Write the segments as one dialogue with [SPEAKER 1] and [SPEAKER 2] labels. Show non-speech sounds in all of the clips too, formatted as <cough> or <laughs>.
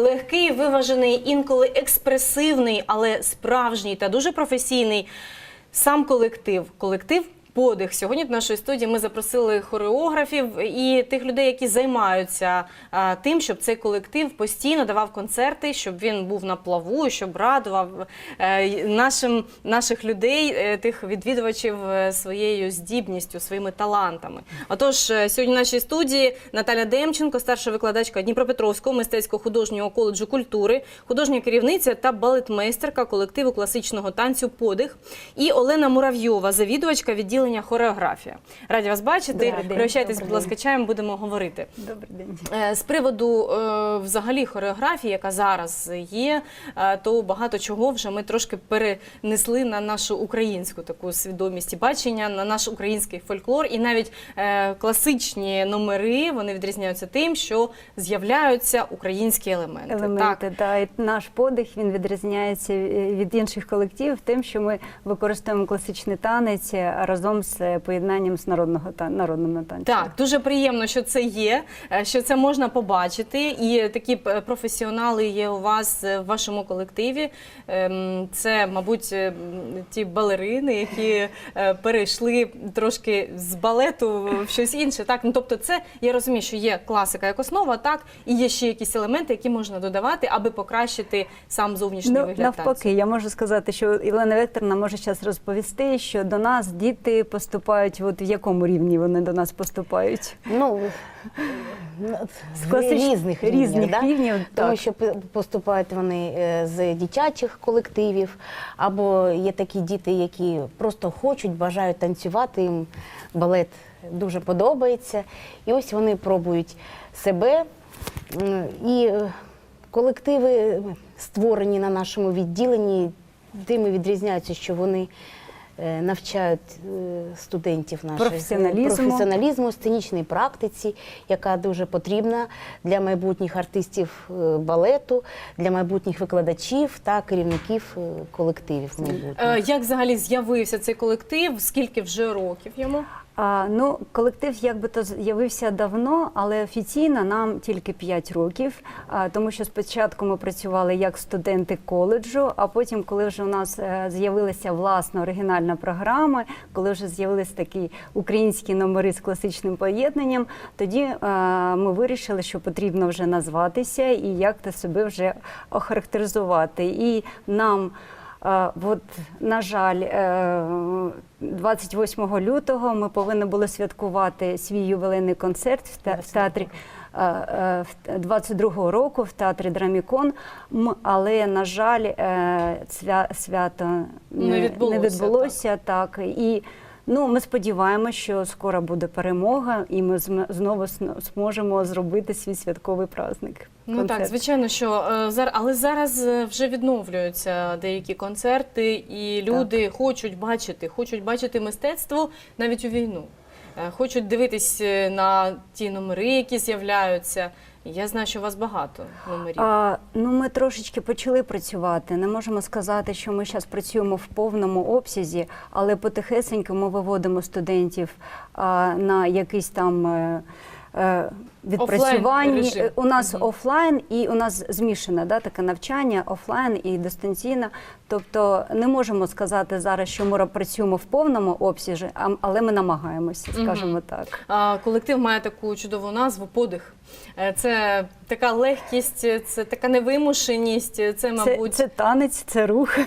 [SPEAKER 1] легкий, виважений, інколи експресивний, але справжній та дуже професійний сам колектив. Колектив. Подих сьогодні в нашої студії ми запросили хореографів і тих людей, які займаються а, тим, щоб цей колектив постійно давав концерти, щоб він був на плаву, щоб радував е, нашим наших людей, е, тих відвідувачів е, своєю здібністю, своїми талантами. Отож, е, сьогодні в нашій студії Наталя Демченко, старша викладачка Дніпропетровського мистецько-художнього коледжу культури, художня керівниця та балетмейстерка колективу класичного танцю Подих, і Олена Муравйова, завідувачка відділення хореографія. Раді вас бачити.
[SPEAKER 2] Добрий
[SPEAKER 1] будь ласка, чаєм, будемо говорити.
[SPEAKER 2] Добрий день.
[SPEAKER 1] Е, З приводу е, взагалі хореографії, яка зараз є, е, то багато чого вже ми трошки перенесли на нашу українську таку свідомість і бачення, на наш український фольклор. І навіть класичні номери вони відрізняються тим, що з'являються українські елементи.
[SPEAKER 2] Елементи, та і наш подих він відрізняється від інших колективів тим, що ми використовуємо класичний танець е, разом з е, поєднанням з народного та народними танцями.
[SPEAKER 1] Так, дуже приємно, що це є, е, що це можна побачити. І такі е, професіонали є у вас в вашому колективі. Ем, Це, мабуть, ті балерини, які перейшли трошки з балету в щось інше. Так, ну тобто, це я розумію, що є класика як основа, так і є ще якісь елементи, які можна додавати, аби покращити сам зовнішній
[SPEAKER 2] Ну,
[SPEAKER 1] вигляд
[SPEAKER 2] навпаки,
[SPEAKER 1] танцю.
[SPEAKER 2] я можу сказати, що Ілена Векторовна може зараз розповісти, що до нас діти поступають, от в якому рівні вони до нас поступають.
[SPEAKER 3] Ну, з
[SPEAKER 2] класич-
[SPEAKER 3] різних рівнів,
[SPEAKER 2] різних
[SPEAKER 3] да?
[SPEAKER 2] рівнів,
[SPEAKER 3] тому
[SPEAKER 2] так.
[SPEAKER 3] що поступають вони е, з дитячих колективів, або є такі діти, які просто хочуть, бажають танцювати. Їм балет дуже подобається. І ось вони пробують себе. І е, колективи, створені на нашому відділенні, тим і відрізняються, що вони е, навчають е, студентів наших е,
[SPEAKER 2] Професіоналізму.
[SPEAKER 3] професіоналізму, сценічній практиці, яка дуже потрібна для майбутніх артистів е, балету, для майбутніх викладачів та керівників е, колективів майбутніх.
[SPEAKER 1] Е, Як взагалі з'явився цей колектив? Скільки вже років йому?
[SPEAKER 2] А, ну, колектив якби то з'явився давно, але офіційно нам тільки 5 років, а, тому що спочатку ми працювали як студенти коледжу, а потім, коли вже у нас е, з'явилася власна оригінальна програма, коли вже з'явилися такі українські номери з класичним поєднанням, тоді е, ми вирішили, що потрібно вже назватися і як то себе вже охарактеризувати. І нам От, на жаль, е, 28 лютого ми повинні були святкувати свій ювілейний концерт в театрі. е, е, в 22-го року в театрі Драмікон, але на жаль, е, свято
[SPEAKER 1] Не
[SPEAKER 2] не,
[SPEAKER 1] відбулося,
[SPEAKER 2] не відбулося так. І ну, ми сподіваємося, що скоро буде перемога, і ми знову зможемо зробити свій святковий праздник.
[SPEAKER 1] Ну так, звичайно, що е, але зараз е, вже відновлюються деякі концерти, і люди хочуть бачити, хочуть бачити мистецтво навіть у війну. Е, Хочуть дивитись на ті номери, які з'являються. Я знаю, що у вас багато номерів.
[SPEAKER 2] А, ну, ми трошечки почали працювати. Не можемо сказати, що ми зараз працюємо в повному обсязі, але потихесенько ми виводимо студентів а, на якийсь там. Е, Відпрацювання у нас
[SPEAKER 1] Мгм.
[SPEAKER 2] офлайн і у нас змішане да, таке навчання офлайн і дистанційне. Тобто не можемо сказати зараз, що ми працюємо в повному обсязі, але ми намагаємося, скажімо
[SPEAKER 1] Мгм.
[SPEAKER 2] так.
[SPEAKER 1] А, Колектив має таку чудову назву подих. Е, Це така легкість, це така невимушеність, це,
[SPEAKER 2] Це,
[SPEAKER 1] мабуть,
[SPEAKER 2] це танець, це рух.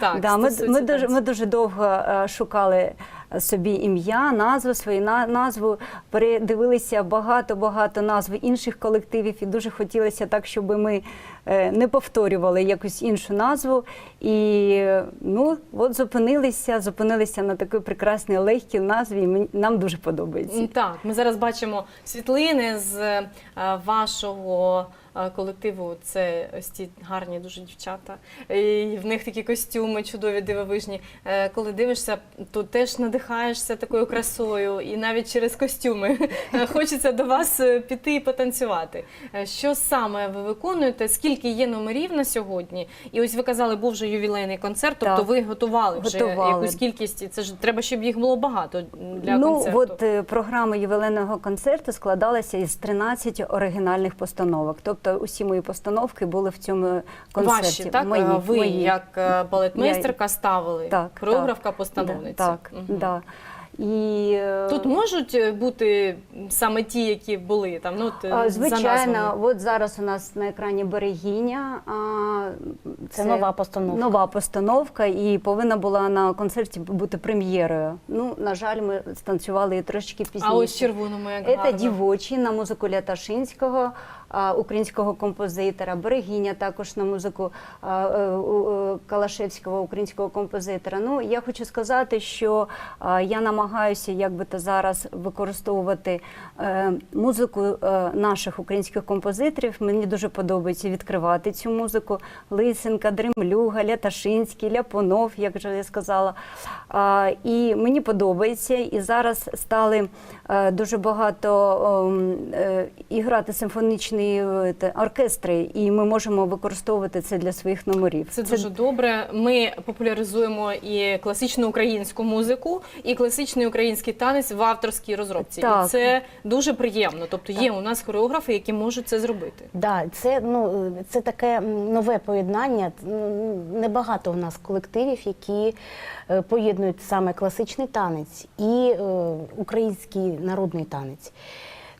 [SPEAKER 1] так,
[SPEAKER 2] да, ми, ми, дуже, ми дуже довго е, шукали собі ім'я, назву, свою на, назву, передивилися багато-багато назв інших колективів і дуже хотілося так, щоб ми е, не повторювали якусь іншу назву. І ну, от зупинилися, зупинилися на такій прекрасній легкій назві, і нам дуже подобається.
[SPEAKER 1] Так, ми зараз бачимо світлини з е, вашого колективу. Це ось ті гарні дуже дівчата. І в них такі костюми чудові, дивовижні. Е, Коли дивишся, то теж надихаєшся такою красою, і навіть через костюми е, хочеться до вас е, піти і потанцювати. Що саме ви виконуєте? Скільки є номерів на сьогодні? І ось ви казали, був вже ювілейний концерт, тобто
[SPEAKER 2] Так.
[SPEAKER 1] ви готували вже
[SPEAKER 2] Готували.
[SPEAKER 1] якусь кількість. і Це ж треба, щоб їх було багато для
[SPEAKER 2] ну,
[SPEAKER 1] концерту.
[SPEAKER 2] от е, програма ювілейного концерту складалася із 13 оригінальних постановок. Тобто тобто усі мої постановки були в цьому концерті.
[SPEAKER 1] Ваші, так?
[SPEAKER 2] Мої,
[SPEAKER 1] ви,
[SPEAKER 2] мої.
[SPEAKER 1] як е, балетмейстерка, ставили,
[SPEAKER 2] Так,
[SPEAKER 1] хореографка,
[SPEAKER 2] так.
[SPEAKER 1] постановниця.
[SPEAKER 2] Так,
[SPEAKER 1] Мгм.
[SPEAKER 2] да. І, е,
[SPEAKER 1] Тут можуть е, бути саме ті, які були там. Ну, от, е,
[SPEAKER 2] а,
[SPEAKER 1] за
[SPEAKER 2] Звичайно, от зараз у нас на екрані берегиня. а,
[SPEAKER 3] Це нова постановка.
[SPEAKER 2] Нова постановка, і повинна була на концерті бути прем'єрою. Ну, на жаль, ми станцювали її трошки пізніше.
[SPEAKER 1] А ось червоному як
[SPEAKER 2] Це дівочі на музику Ляташинського, українського композитора, Берегиня також на музику е, е, Калашевського, українського композитора. Ну, я хочу сказати, що я намагаюся як би то зараз використовувати е, музику наших українських композиторів. Мені дуже подобається відкривати цю музику. Лисенка, Дремлюга, Ляташинський, Ляпонов, як вже я сказала. І мені подобається. І зараз стали дуже багато і грати симфонічні е, те, оркестри, і ми можемо використовувати це для своїх номерів.
[SPEAKER 1] Це дуже добре. Ми популяризуємо і класичну українську музику, і класичний український танець в авторській розробці.
[SPEAKER 2] Так.
[SPEAKER 1] І це дуже приємно. Тобто є у нас хореографи, які можуть це зробити.
[SPEAKER 3] Да, це ну це таке нове поєднання. Ну, Небагато у нас колективів, які е, поєднують саме класичний танець і е, український народний танець.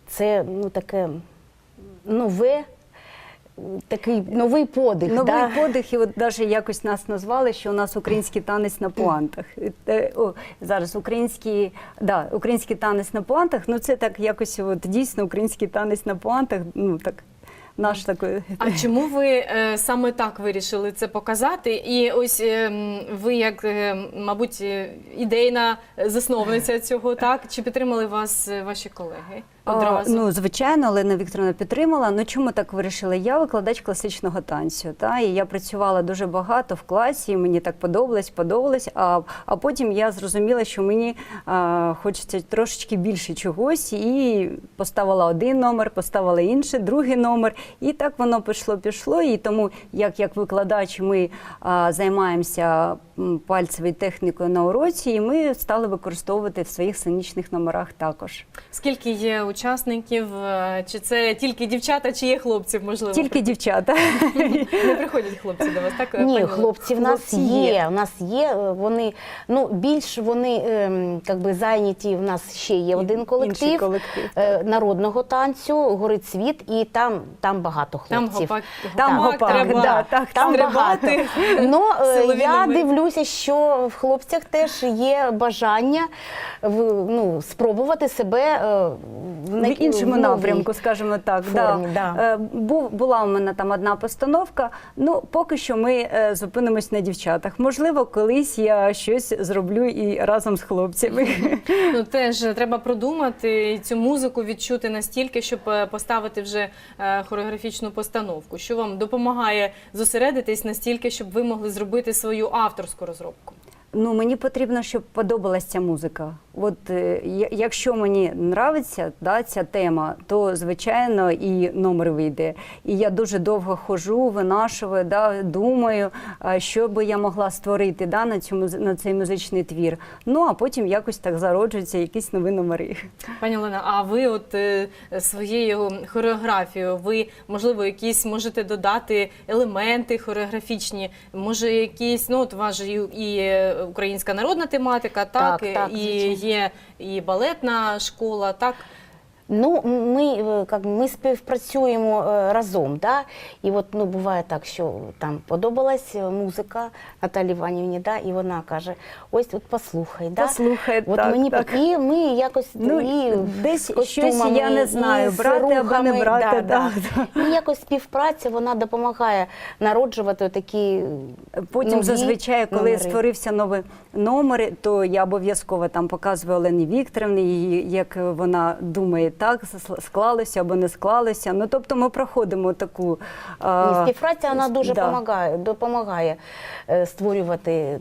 [SPEAKER 3] Це ну таке нове, такий новий подих.
[SPEAKER 2] Новий
[SPEAKER 3] да?
[SPEAKER 2] подих, і от навіть якось нас назвали, що у нас український танець на пуантах. Е, О, зараз український, да, український танець на пуантах, ну це так якось от, дійсно український танець на пуантах, ну так, наш такий.
[SPEAKER 1] А чому ви е, саме так вирішили це показати? І ось е, ви, як, е, мабуть, ідейна засновниця цього, так? Чи підтримали вас ваші колеги одразу?
[SPEAKER 2] Ну, звичайно, Олена Вікторовна підтримала. Ну чому так вирішила? Я викладач класичного танцю. Та, і я працювала дуже багато в класі, і мені так подобалось, подобалось. А, а потім я зрозуміла, що мені а, хочеться трошечки більше чогось, і поставила один номер, поставила інший, другий номер. І так воно пішло, пішло. І тому, як, як викладач, ми а, займаємося пальцевою технікою на уроці, і ми стали використовувати в своїх сценічних номерах також.
[SPEAKER 1] Скільки є учасників? Е, Чи це тільки дівчата, чи є хлопців, можливо?
[SPEAKER 2] Тільки дівчата.
[SPEAKER 1] не приходять хлопці до вас, так?
[SPEAKER 3] Ні,
[SPEAKER 1] пані
[SPEAKER 3] хлопці в нас
[SPEAKER 2] Хлопці
[SPEAKER 3] є.
[SPEAKER 2] є.
[SPEAKER 3] У нас є. е, Вони ну більш вони ем, би зайняті. В нас ще є один колектив,
[SPEAKER 2] колектив,
[SPEAKER 3] е, народного танцю, горить світ, і там, там багато
[SPEAKER 1] Там
[SPEAKER 3] хлопців.
[SPEAKER 1] гопак,
[SPEAKER 2] Там
[SPEAKER 1] гопак
[SPEAKER 2] гопак,
[SPEAKER 1] треба
[SPEAKER 2] да, так,
[SPEAKER 3] Там багато. Ну, я
[SPEAKER 1] номери.
[SPEAKER 3] дивлюся, що в хлопцях теж є бажання в- ну, спробувати себе в, на-
[SPEAKER 2] в іншому напрямку, скажімо так.
[SPEAKER 3] формі, да.
[SPEAKER 2] Е, Був, була у мене там одна постановка. Ну, поки що ми е, зупинимось на дівчатах. Можливо, колись я щось зроблю і разом з хлопцями. <laughs>
[SPEAKER 1] Ну теж треба продумати і цю музику відчути настільки, щоб е, поставити вже е, хореографічну постановку, що вам допомагає зосередитись настільки, щоб ви могли зробити свою авторську розробку.
[SPEAKER 2] Ну, мені потрібно, щоб подобалася ця музика. От е, якщо мені нравиться да, ця тема, то звичайно і номер вийде. І я дуже довго хожу, винашую, да, думаю, що би я могла створити да, на, муз- на цей музичний твір. Ну а потім якось так зароджуються якісь нові номери.
[SPEAKER 1] Пані Олена, а ви от е, своєю хореографією, ви можливо якісь можете додати елементи хореографічні, може якісь, ну от у вас же і, і е, українська народна тематика, так,
[SPEAKER 3] Так, так,
[SPEAKER 1] і
[SPEAKER 3] звичайно.
[SPEAKER 1] Є і балетна школа, так.
[SPEAKER 3] Ну, ми, е, як, ми співпрацюємо е, разом, да? і от ну, буває так, що там подобалась е, музика Наталі Іванівні, да? і вона каже, ось от послухай. Да?
[SPEAKER 2] Послухай,
[SPEAKER 3] от
[SPEAKER 2] так,
[SPEAKER 3] мені
[SPEAKER 2] так.
[SPEAKER 3] І ми якось
[SPEAKER 2] Ну,
[SPEAKER 3] і
[SPEAKER 2] десь щось я не знаю, брати або не брати,
[SPEAKER 3] Да,
[SPEAKER 2] так,
[SPEAKER 3] да. І якось співпраця вона допомагає народжувати такі
[SPEAKER 2] Потім
[SPEAKER 3] нові
[SPEAKER 2] зазвичай, коли
[SPEAKER 3] номери.
[SPEAKER 2] створився новий номер, то я обов'язково там показую Олені Вікторівні, як вона думає, так склалося або не склалося. Ну тобто ми проходимо таку
[SPEAKER 3] І співпраця вона дуже
[SPEAKER 2] да.
[SPEAKER 3] допомагає, допомагає е, створювати т-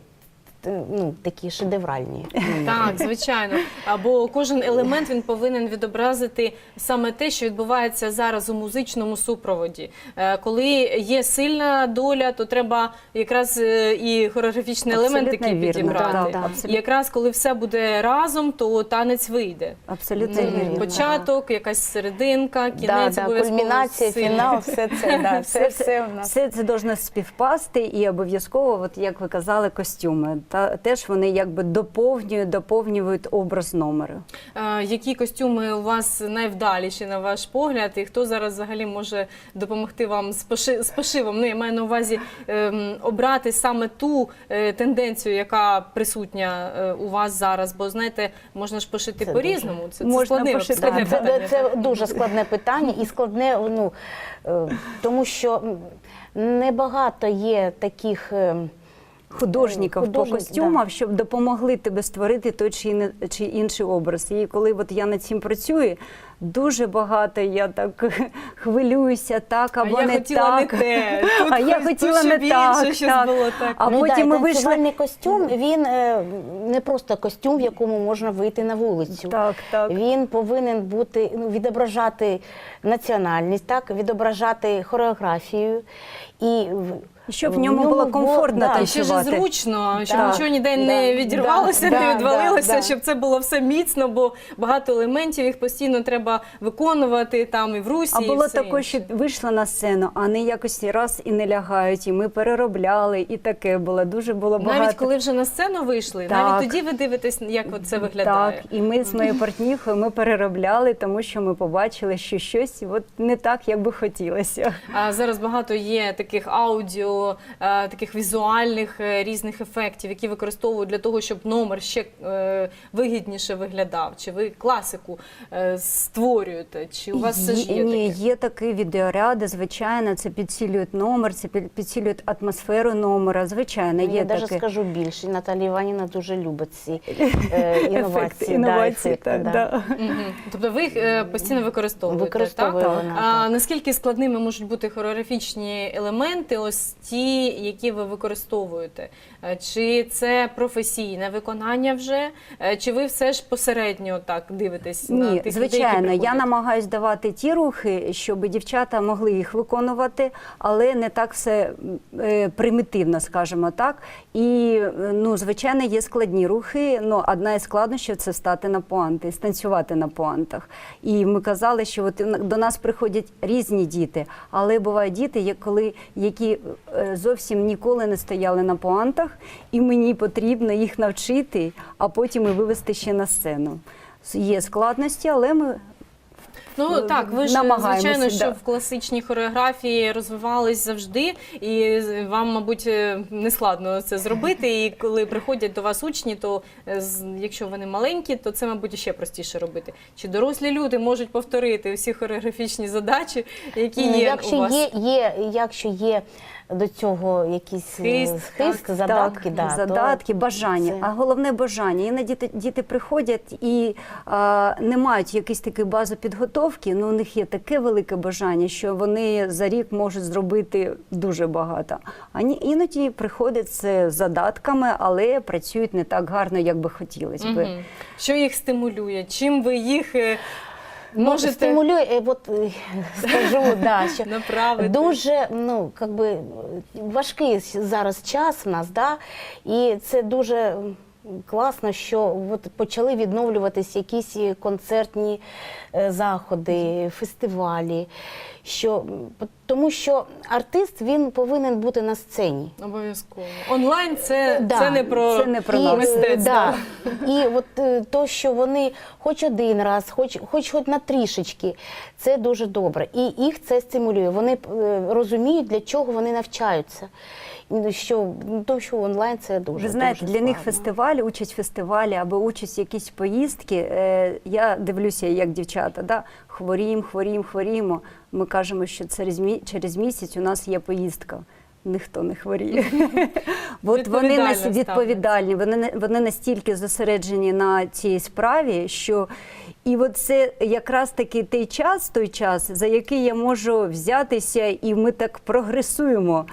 [SPEAKER 3] ну, такі шедевральні.
[SPEAKER 1] Так, звичайно. Або кожен елемент він повинен відобразити саме те, що відбувається зараз у музичному супроводі. Е, Коли є сильна доля, то треба якраз е, і хореографічний елемент
[SPEAKER 2] Абсолютно
[SPEAKER 1] такий
[SPEAKER 2] вірно,
[SPEAKER 1] підібрати. І якраз коли все буде разом, то танець вийде.
[SPEAKER 2] Абсолютно вірно.
[SPEAKER 1] Початок, якась серединка, кінець
[SPEAKER 3] да,
[SPEAKER 1] обов'язково
[SPEAKER 3] кульмінація,
[SPEAKER 1] сильний.
[SPEAKER 3] фінал, все це, да, все, все нас.
[SPEAKER 2] Все це должно співпасти і обов'язково, от як ви казали, костюми. Та теж вони якби доповнюють, доповнюють образ номеру.
[SPEAKER 1] Е, Які костюми у вас найвдаліші на ваш погляд, і хто зараз взагалі може допомогти вам з поши- з пошивом? Ну я маю на увазі ем, обрати саме ту е, тенденцію, яка присутня е, у вас зараз. Бо знаєте, можна ж пошити по-різному. Це, це
[SPEAKER 2] Можна
[SPEAKER 1] складне,
[SPEAKER 2] пошити,
[SPEAKER 1] складне
[SPEAKER 3] Да, це,
[SPEAKER 1] питання.
[SPEAKER 3] це дуже складне питання і складне, ну е, тому що небагато є таких. е,
[SPEAKER 2] Художників по
[SPEAKER 3] Художник,
[SPEAKER 2] костюмах, щоб допомогли тебе створити той чи, ін- чи інший образ. І коли от я над цим працюю, дуже багато я так <laughs> хвилююся, так
[SPEAKER 1] А
[SPEAKER 2] або
[SPEAKER 1] я
[SPEAKER 2] не
[SPEAKER 1] хотіла
[SPEAKER 2] так.
[SPEAKER 1] не те. <laughs> Тут
[SPEAKER 2] а я хотіла не
[SPEAKER 1] більше
[SPEAKER 2] так.
[SPEAKER 1] щось
[SPEAKER 2] так.
[SPEAKER 1] було так.
[SPEAKER 2] А
[SPEAKER 3] ну,
[SPEAKER 2] потім
[SPEAKER 3] да,
[SPEAKER 2] ми вийшли.
[SPEAKER 3] костюм, він е, не просто костюм, в якому можна вийти на вулицю.
[SPEAKER 2] Так, так.
[SPEAKER 3] Він повинен бути ну, відображати національність, так відображати хореографію і в-
[SPEAKER 2] Щоб в ньому було комфортно
[SPEAKER 3] да,
[SPEAKER 1] І ще ж
[SPEAKER 2] танцювати.
[SPEAKER 1] зручно, щоб
[SPEAKER 3] Так,
[SPEAKER 1] нічого ніде
[SPEAKER 3] да,
[SPEAKER 1] не відірвалося,
[SPEAKER 3] да,
[SPEAKER 1] не
[SPEAKER 3] да,
[SPEAKER 1] відвалилося,
[SPEAKER 3] да.
[SPEAKER 1] щоб це було все міцно, бо багато елементів їх постійно треба виконувати там і в русі.
[SPEAKER 2] А
[SPEAKER 1] і
[SPEAKER 2] було
[SPEAKER 1] все
[SPEAKER 2] таке, що вийшла на сцену, а не якось раз і не лягають, і ми переробляли, і таке було. Дуже було багато.
[SPEAKER 1] Навіть коли вже на сцену вийшли,
[SPEAKER 2] Так.
[SPEAKER 1] навіть тоді ви дивитесь, як от це виглядає.
[SPEAKER 2] Так, і ми з моєю партніркою ми переробляли, тому що ми побачили, що щось от не так, як би хотілося.
[SPEAKER 1] А зараз багато є таких аудіо, е, таких візуальних е, різних ефектів, які використовують для того, щоб номер ще е, вигідніше виглядав. Чи ви класику е, створюєте? Чи у вас все ж є
[SPEAKER 2] Ні,
[SPEAKER 1] таке?
[SPEAKER 2] є такі відеоряди, звичайно, це підсилюють номер, це під- підсилюють атмосферу номера. Звичайно,
[SPEAKER 3] Ну,
[SPEAKER 2] є
[SPEAKER 3] я навіть скажу більше. Наталія Іванівна дуже любить ці е, <laughs> інновації.
[SPEAKER 2] Ефекти,
[SPEAKER 3] да,
[SPEAKER 2] інновації,
[SPEAKER 3] ефекти,
[SPEAKER 2] так,
[SPEAKER 3] да.
[SPEAKER 2] да.
[SPEAKER 1] Тобто ви їх е, постійно використовуєте,
[SPEAKER 3] Використовую
[SPEAKER 1] так?
[SPEAKER 3] вона,
[SPEAKER 1] А
[SPEAKER 3] так.
[SPEAKER 1] наскільки складними можуть бути хореографічні елементи, ось ті, які ви використовуєте? Е, Чи це професійне виконання вже, Е, чи ви все ж посередньо так дивитесь на тих
[SPEAKER 2] звичайно,
[SPEAKER 1] людей, які
[SPEAKER 2] я намагаюся давати ті рухи, щоб дівчата могли їх виконувати, але не так все е, примітивно, скажімо так. І ну, звичайно, є складні рухи. Ну, одна із складнощів це стати на пуанти, станцювати на пуантах. І ми казали, що от до нас приходять різні діти, але бувають діти, коли які зовсім ніколи не стояли на пуантах, і мені потрібно їх навчити, а потім і вивести ще на сцену. Є складності, але ми
[SPEAKER 1] Ну
[SPEAKER 2] Ну,
[SPEAKER 1] так, ви ж звичайно, що
[SPEAKER 2] да.
[SPEAKER 1] в класичній хореографії розвивались завжди, і вам, мабуть, е, не складно це зробити. І коли приходять до вас учні, то е, якщо вони маленькі, то це, мабуть, ще простіше робити. Чи дорослі люди можуть повторити всі хореографічні задачі, які
[SPEAKER 3] Ну,
[SPEAKER 1] є
[SPEAKER 3] якщо
[SPEAKER 1] у вас?
[SPEAKER 3] є, є, якщо є до цього якийсь е,
[SPEAKER 1] Хист,
[SPEAKER 3] хист,
[SPEAKER 1] так.
[SPEAKER 3] задатки,
[SPEAKER 2] так,
[SPEAKER 3] да, то
[SPEAKER 2] бажання.
[SPEAKER 3] це-
[SPEAKER 2] А головне бажання. Іноді діти, діти приходять і а, не мають якісь такі бази підготовки, але у них є таке велике бажання, що вони за рік можуть зробити дуже багато. А ні- іноді приходять з задатками, але працюють не так гарно, як би хотілося.
[SPEAKER 1] Мгм. Що їх стимулює? Чим ви їх
[SPEAKER 3] Ну, стимулює, е, от е, скажу, <laughs> да, що
[SPEAKER 1] направити?
[SPEAKER 3] дуже ну, как би, важкий зараз час в нас, да? і це дуже класно, що от почали відновлюватись якісь концертні е, заходи, фестивалі. Що, тому що артист він повинен бути на сцені.
[SPEAKER 1] Обов'язково. Онлайн це,
[SPEAKER 3] Да,
[SPEAKER 1] це не про,
[SPEAKER 2] це не про
[SPEAKER 3] і,
[SPEAKER 1] мистецтво.
[SPEAKER 3] Да. І от е, то, що вони хоч один раз, хоч, хоч, хоч на трішечки, це дуже добре. І їх це стимулює. Вони е, розуміють, для чого вони навчаються. Що, то, що онлайн це дуже
[SPEAKER 2] Ви знаєте,
[SPEAKER 3] дуже
[SPEAKER 2] для них фестиваль, участь в фестивалі або участь в якісь поїздки. Е, я дивлюся, як дівчата, да? хворіємо, хворіємо, хворіємо. Ми кажемо, що через, мі- через місяць у нас є поїздка. Ніхто не хворіє. <laughs> От вони нас відповідальні, вони, вони настільки зосереджені на цій справі, що і от це якраз таки той час, той час, за який я можу взятися, і ми так прогресуємо.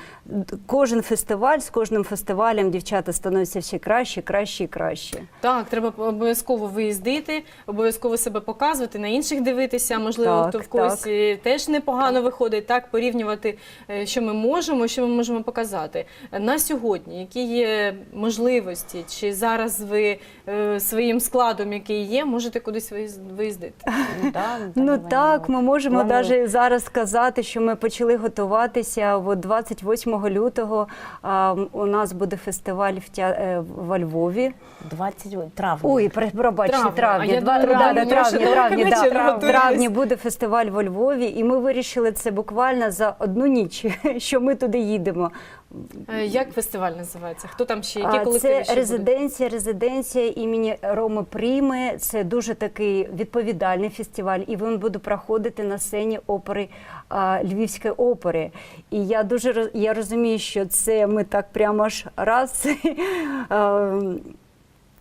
[SPEAKER 2] Кожен фестиваль з кожним фестивалем дівчата становляться все краще, краще і краще.
[SPEAKER 1] Так, треба обов'язково виїздити, обов'язково себе показувати, на інших дивитися. Можливо,
[SPEAKER 2] Так,
[SPEAKER 1] то в когось
[SPEAKER 2] так.
[SPEAKER 1] теж непогано виходить, так порівнювати, е, що ми можемо, що ми можемо показати. На сьогодні, які є можливості, чи зараз ви е, своїм складом, який є, можете кудись виїз- виїздити?
[SPEAKER 3] Ну, да,
[SPEAKER 2] Ну так, ми можемо навіть зараз сказати, що ми почали готуватися. От 28 лютого у нас буде фестиваль в е, во Львові.
[SPEAKER 3] 20 травня.
[SPEAKER 2] Ой, пробачте,
[SPEAKER 1] Травня.
[SPEAKER 2] травні. Травні, буде фестиваль во Львові, і ми вирішили це буквально за одну ніч, <laughs> що ми туди їдемо.
[SPEAKER 1] Е, Як фестиваль називається? Хто там ще? Які колективи
[SPEAKER 2] Це резиденція, резиденція імені Роми Пріми. Це дуже такий відповідальний фестиваль, і він буде проходити на сцені опери а, Львівської опери. І я дуже я розумію, що це ми так прямо ж раз. <laughs>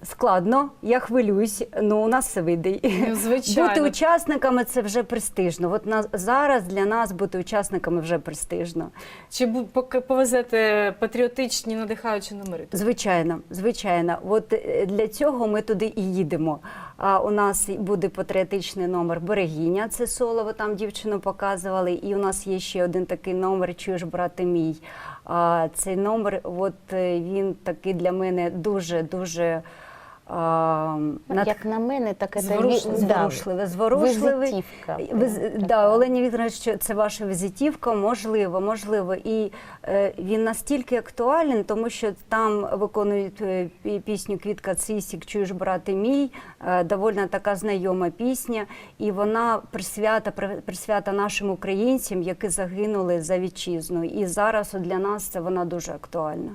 [SPEAKER 2] Складно, я хвилююсь, але у нас все вийде.
[SPEAKER 1] Ну, звичайно.
[SPEAKER 2] Бути учасниками це вже престижно. От на, зараз для нас бути учасниками вже престижно.
[SPEAKER 1] Чи поки повезете патріотичні надихаючі номери?
[SPEAKER 2] Звичайно, звичайно. От е, для цього ми туди і їдемо. А у нас буде патріотичний номер Берегиня, це соло, ви там дівчину показували. І у нас є ще один такий номер Чуєш, брате мій. А цей номер, от е, він такий для мене дуже дуже. А, нат-
[SPEAKER 3] Як на мене, так
[SPEAKER 2] Зворушливе, зворушливе, зворушливий.
[SPEAKER 3] візитівка.
[SPEAKER 2] Віз, да. Олені Вікторович, що це ваша візитівка, можливо, можливо. І е, він настільки актуален, тому що там виконують е, пісню Квітка Цисік, чуєш, брате мій, е, доволі така знайома пісня, і вона присвята, при- присвята нашим українцям, які загинули за вітчизну. І зараз от для нас це вона дуже актуальна.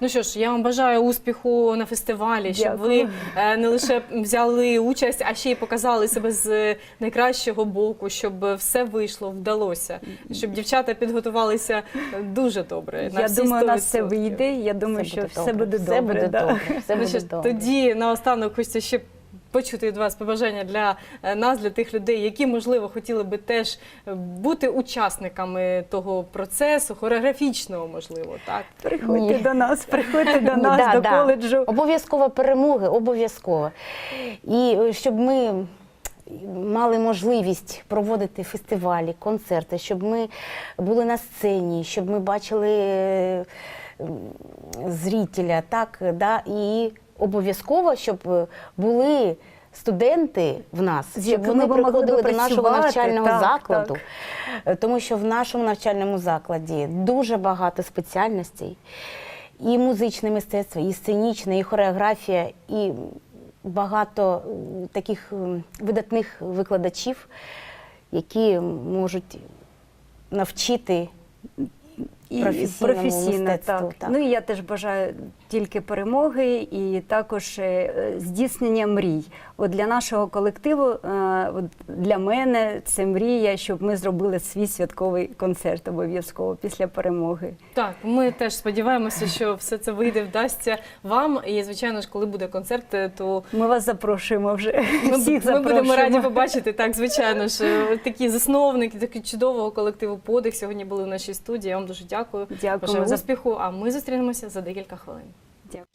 [SPEAKER 1] Ну що ж, я вам бажаю успіху на фестивалі, щоб
[SPEAKER 2] Дякую.
[SPEAKER 1] ви е, не лише взяли участь, а ще й показали себе з найкращого боку, щоб все вийшло, вдалося, щоб дівчата підготувалися дуже добре. на
[SPEAKER 2] Я
[SPEAKER 1] всі
[SPEAKER 2] думаю, у нас все вийде. Я думаю, що все буде
[SPEAKER 3] Все
[SPEAKER 2] добре.
[SPEAKER 3] буде
[SPEAKER 2] да.
[SPEAKER 3] добре. Все
[SPEAKER 1] Ну
[SPEAKER 3] буде
[SPEAKER 1] що
[SPEAKER 3] добре.
[SPEAKER 1] тоді наостанок хочеться ще почути від вас побажання для е, нас, для тих людей, які можливо хотіли би теж е, бути учасниками того процесу, хореографічного, можливо, так.
[SPEAKER 2] Приходьте
[SPEAKER 3] Ні.
[SPEAKER 2] до нас, приходьте до нас,
[SPEAKER 3] да,
[SPEAKER 2] до
[SPEAKER 3] да.
[SPEAKER 2] коледжу.
[SPEAKER 3] Обов'язково перемоги, обов'язково. І е, щоб ми мали можливість проводити фестивалі, концерти, щоб ми були на сцені, щоб ми бачили зрителя, так, да, і обов'язково, щоб е, були. Студенти в нас, щоб вони приходили до нашого навчального
[SPEAKER 2] так,
[SPEAKER 3] закладу,
[SPEAKER 2] так.
[SPEAKER 3] Е, тому що в нашому навчальному закладі дуже багато спеціальностей, і музичне мистецтво, і сценічне, і хореографія, і багато таких видатних викладачів, які можуть навчити
[SPEAKER 2] І
[SPEAKER 3] професійному
[SPEAKER 2] професійно,
[SPEAKER 3] мистецтву,
[SPEAKER 2] так.
[SPEAKER 3] так.
[SPEAKER 2] Ну і я теж бажаю тільки перемоги і також е, здійснення мрій. От для нашого колективу, е, от для мене це мрія, щоб ми зробили свій святковий концерт обов'язково після перемоги.
[SPEAKER 1] Так, ми теж сподіваємося, що все це вийде, вдасться вам. І звичайно ж, коли буде концерт, е, то
[SPEAKER 2] Ми вас запрошуємо вже.
[SPEAKER 1] ми,
[SPEAKER 2] Всіх
[SPEAKER 1] ми
[SPEAKER 2] запрошуємо.
[SPEAKER 1] будемо раді побачити. Так, звичайно ж, такі засновники, такі чудового колективу подих сьогодні були в нашій студії. Я вам дуже дякую.
[SPEAKER 2] Дякуємо
[SPEAKER 1] Бажаю
[SPEAKER 2] за
[SPEAKER 1] успіху. А ми зустрінемося за декілька хвилин.
[SPEAKER 2] Дякую.